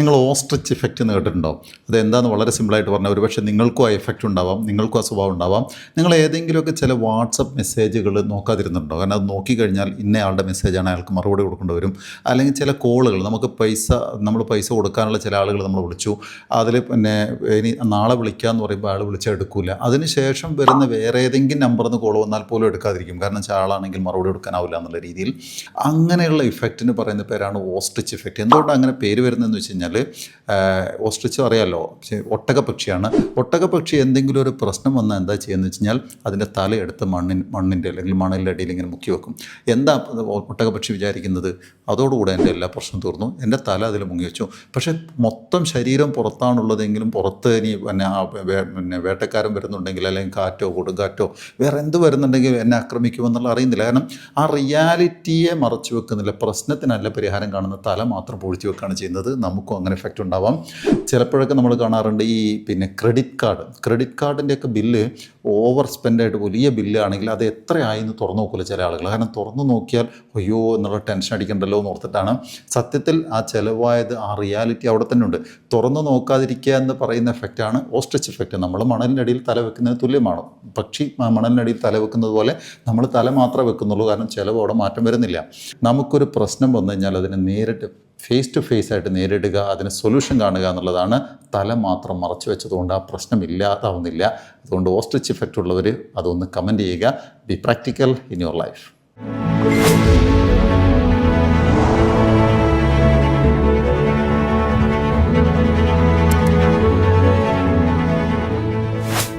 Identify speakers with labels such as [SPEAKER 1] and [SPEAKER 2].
[SPEAKER 1] നിങ്ങൾ ostrich effect എന്ന് കേട്ടിട്ടുണ്ടോ? അത് എന്താണെന്ന് വളരെ സിമ്പിളായിട്ട് പറഞ്ഞാൽ ഒരുപക്ഷെ നിങ്ങൾക്കും ആ എഫക്റ്റ് ഉണ്ടാവാം നിങ്ങൾക്കും ആ സ്വഭാവം ഉണ്ടാവാം. നിങ്ങൾ ഏതെങ്കിലുമൊക്കെ ചില വാട്സപ്പ് മെസ്സേജുകൾ നോക്കാതിരുന്നുണ്ടോ കാരണം അത് നോക്കിക്കഴിഞ്ഞാൽ ഇന്നയാളുടെ മെസ്സേജാണ് അയാൾക്ക് മറുപടി കൊടുക്കേണ്ടി വരും. അല്ലെങ്കിൽ ചില കോളുകൾ നമുക്ക് പൈസ നമ്മൾ പൈസ കൊടുക്കാനുള്ള ചില ആളുകൾ നമ്മൾ വിളിച്ചു. അതിൽ പിന്നെ ഇനി നാളെ വിളിക്കാമെന്ന് പറയുമ്പോൾ ആൾ വിളിച്ചാൽ എടുക്കില്ല അതിനുശേഷം വരുന്ന വേറെ ഏതെങ്കിലും നമ്പറിൽ നിന്ന് കോൾ വന്നാൽ പോലും എടുക്കാതിരിക്കും. കാരണം വെച്ചാൽ ആളാണെങ്കിൽ മറുപടി കൊടുക്കാനാവില്ല എന്നുള്ള രീതിയിൽ. അങ്ങനെയുള്ള ഇഫക്റ്റിന് പറയുന്ന പേരാണ് ഓസ്ട്രിച്ച് ഇഫക്റ്റ് എന്തുകൊണ്ടാണ് അങ്ങനെ പേര് വരുന്നതെന്ന് വെച്ച് കഴിഞ്ഞാൽ ഓസ്ട്രിച്ച് അറിയാമല്ലോ ഒട്ടകപക്ഷിയാണ് ഒട്ടകപക്ഷി എന്തെങ്കിലും ഒരു പ്രശ്നം വന്നാൽ എന്താ ചെയ്യുന്നത് വെച്ച് കഴിഞ്ഞാൽ അതിന്റെ തലയെടുത്ത് മണ്ണിൻ മണ്ണിന്റെ അല്ലെങ്കിൽ മണലിന്റെ അടിയിൽ ഇങ്ങനെ മുക്കി വെക്കും. എന്താ ഒട്ടകപക്ഷി വിചാരിക്കുന്നത്? അതോടുകൂടെ എന്റെ എല്ലാ പ്രശ്നവും തീർന്നു. എന്റെ തല അതിൽ മുങ്ങി വെച്ചു. പക്ഷേ മൊത്തം ശരീരം പുറത്താണുള്ളതെങ്കിലും പുറത്ത് ഇനി പിന്നെ പിന്നെ വേട്ടക്കാരൻ വരുന്നുണ്ടെങ്കിൽ അല്ലെങ്കിൽ കാറ്റോ കൊടുങ്കാറ്റോ വേറെ എന്ത് വരുന്നുണ്ടെങ്കിൽ എന്നെ ആക്രമിക്കുമെന്നുള്ള അറിയുന്നില്ല. കാരണം ആ റിയാലിറ്റിയെ മറച്ചു വെക്കുന്നില്ല. പ്രശ്നത്തിനല്ല പരിഹാരം കാണുന്ന തല മാത്രം പൊഴിച്ചു വെക്കുകയാണ് ചെയ്യുന്നത്. നമുക്കും അങ്ങനെ എഫക്റ്റ് ഉണ്ടാവാം. ചിലപ്പോഴൊക്കെ നമ്മൾ കാണാറുണ്ട് ഈ പിന്നെ ക്രെഡിറ്റ് കാർഡ് ക്രെഡിറ്റ് കാർഡിന്റെയൊക്കെ ബില്ല് ഓവർ സ്പെൻഡായിട്ട് വലിയ ബില്ലാണെങ്കിൽ അത് എത്രയായി എന്ന് തുറന്നു നോക്കില്ല ചില ആളുകൾ. കാരണം തുറന്നു നോക്കിയാൽ അയ്യോ എന്നുള്ള ടെൻഷൻ അടിക്കണ്ടല്ലോ എന്ന് ഓർത്തിട്ടാണ്. സത്യത്തിൽ ആ ചിലവായത് ആ റിയാലിറ്റി അവിടെ തന്നെ ഉണ്ട്. തുറന്നു നോക്കാതിരിക്കുക എന്ന് പറയുന്ന എഫക്റ്റാണ് ഓസ്ട്രിച്ച് എഫക്റ്റ് നമ്മൾ മണലിന്റെ അടിയിൽ തല വെക്കുന്നതിന് തുല്യമാണ്. പക്ഷി മണലിനടിയിൽ തല വെക്കുന്നത് പോലെ നമ്മൾ തല മാത്രമേ വെക്കുന്നുള്ളൂ. കാരണം ചിലവ് അവിടെ മാറ്റം വരുന്നില്ല. നമുക്കൊരു പ്രശ്നം വന്നു കഴിഞ്ഞാൽ അതിനെ നേരിട്ട് ഫേസ് ടു ഫേസ് ആയിട്ട് നേരിടുക അതിന് സൊല്യൂഷൻ കാണുക എന്നുള്ളതാണ് തല മാത്രം മറച്ചു വെച്ചതുകൊണ്ട് ആ പ്രശ്നം ഇല്ലാതാവുന്നില്ല. അതുകൊണ്ട് ഓസ്ട്രിച്ച് ഇഫക്റ്റ് ഉള്ളവർ അതൊന്ന് കമന്റ് ചെയ്യുക. Be practical in your life